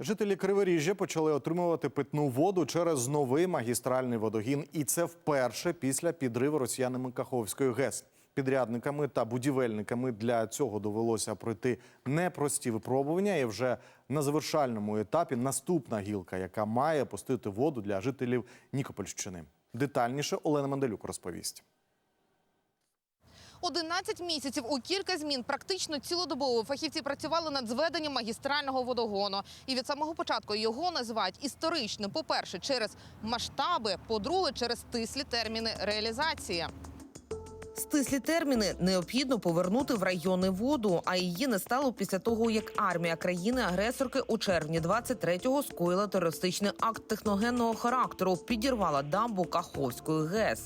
Жителі Криворіжжя почали отримувати питну воду через новий магістральний водогін, і це вперше після підриву росіянами Каховської ГЕС. Підрядниками та будівельниками для цього довелося пройти непрості випробування. І вже на завершальному етапі наступна гілка, яка має пустити воду для жителів Нікопольщини. Детальніше Олена Манделюк розповість. 11 місяців у кілька змін практично цілодобово фахівці працювали над зведенням магістрального водогону. І від самого початку його називають історичним. По-перше, через масштаби, по-друге, через стислі терміни реалізації. Стислі терміни необхідно повернути в райони воду, а її не стало після того, як армія країни-агресорки у червні 23-го скоїла терористичний акт техногенного характеру, підірвала дамбу Каховської ГЕС.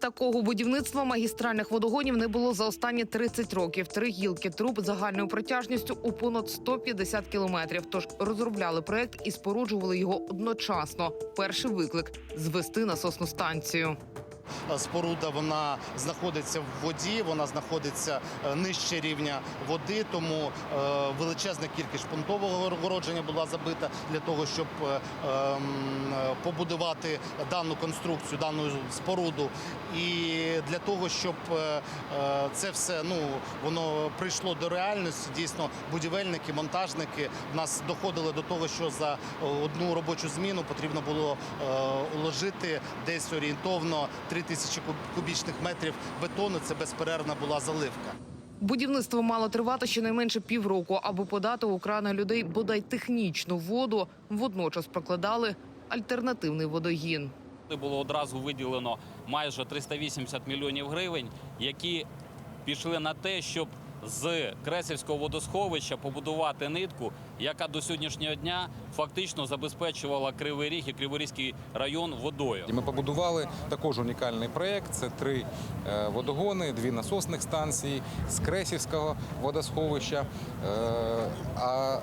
Такого будівництва магістральних водогонів не було за останні 30 років. Три гілки труб загальною протяжністю у понад 150 кілометрів. Тож розробляли проект і споруджували його одночасно. Перший виклик звести насосну станцію. Споруда вона знаходиться в воді, вона знаходиться е, нижче рівня води, тому е, величезна кількість шпунтового огородження була забита для того, щоб е, ем, е, побудувати дану конструкцію, дану споруду. І для того, щоб е, е, це все ну воно прийшло до реальності, дійсно будівельники, монтажники в нас доходили до того, що за е, одну робочу зміну потрібно було е, уложити десь орієнтовно 3 тисячі кубічних метрів бетону. Це безперервна була заливка. Будівництво мало тривати щонайменше півроку, аби подати у крани людей бодай технічну воду. Водночас прокладали альтернативний водогін. Було одразу виділено майже 380 мільйонів гривень, які пішли на те, щоб з Кресівського водосховища побудувати нитку, яка до сьогоднішнього дня фактично забезпечувала Кривий Ріг і Криворізький район водою. Ми побудували також унікальний проєкт. Це три е, водогони, дві насосних станції з Кресівського водосховища. е, А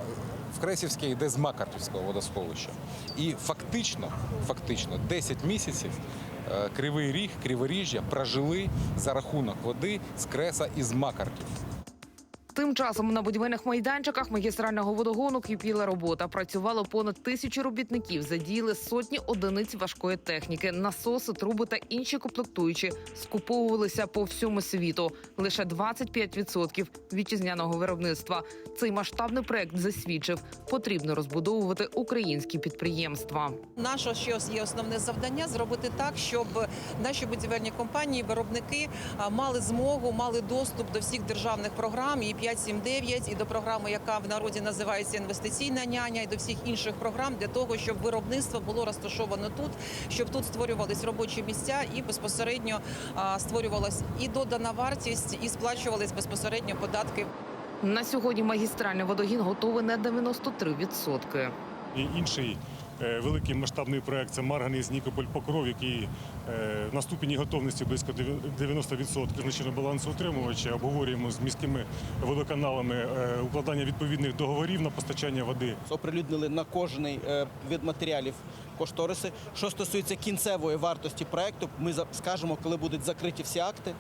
в Кресівське йде з Макарівського водосховища. І фактично, фактично 10 місяців е, Кривий Ріг, Криворіжжя прожили за рахунок води з Креса і з Макарків. Тим часом на будівельних майданчиках магістрального водогону кипіла робота. Працювало понад тисячу робітників, задіяли сотні одиниць важкої техніки, насоси, труби та інші комплектуючі скуповувалися по всьому світу. Лише 25% вітчизняного виробництва. Цей масштабний проект засвідчив, потрібно розбудовувати українські підприємства. Наше ще є основне завдання зробити так, щоб наші будівельні компанії, виробники мали змогу, мали доступ до всіх державних програм і 579, і до програми, яка в народі називається інвестиційна няня, і до всіх інших програм для того, щоб виробництво було розташовано тут, щоб тут створювались робочі місця і безпосередньо створювалась і додана вартість, і сплачувались безпосередньо податки На сьогодні магістральний водогін готовий на 93%. І інший великий масштабний проект це Марганець Нікополь Покров, який е, на ступені готовності близько 90% значно балансоутримувача. Обговорюємо з міськими водоканалами е, укладання відповідних договорів на постачання води. оприлюднили на кожний е, вид матеріалів кошториси. Що стосується кінцевої вартості проекту, ми скажемо, коли будуть закриті всі акти,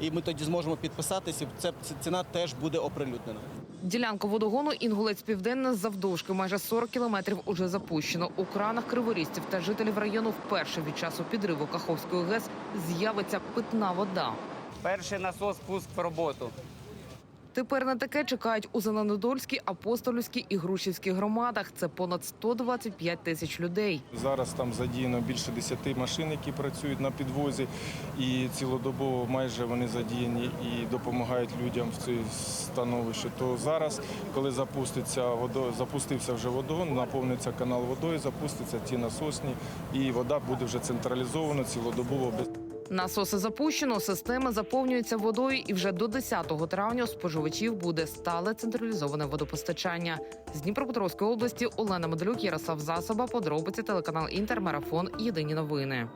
і ми тоді зможемо підписатися. Це- ціна теж буде оприлюднена. Ділянку водогону Інгулець Південна завдовжки майже 40 кілометрів уже запущено. У кранах криворізців та жителів району вперше від часу підриву Каховської ГЕС з'явиться питна вода. Перший насос пуск в роботу. Тепер на таке чекають у Зеленодольській, Апостолівській і Грушівській громадах. Це понад 125 тисяч людей. Зараз там задіяно більше 10 машин, які працюють на підвозі, і цілодобово майже вони задіяні і допомагають людям в цій становищі. То зараз, коли запуститься водо, запустився вже водогон, наповниться канал водою, запустяться ті насосні, і вода буде вже централізована цілодобово. Насоси запущено, система заповнюється водою, і вже до 10 травня споживачів буде стале централізоване водопостачання. З Дніпропетровської області Олена Моделюк, Ярослав Засоба, подробиці телеканал Інтермарафон. Єдині новини.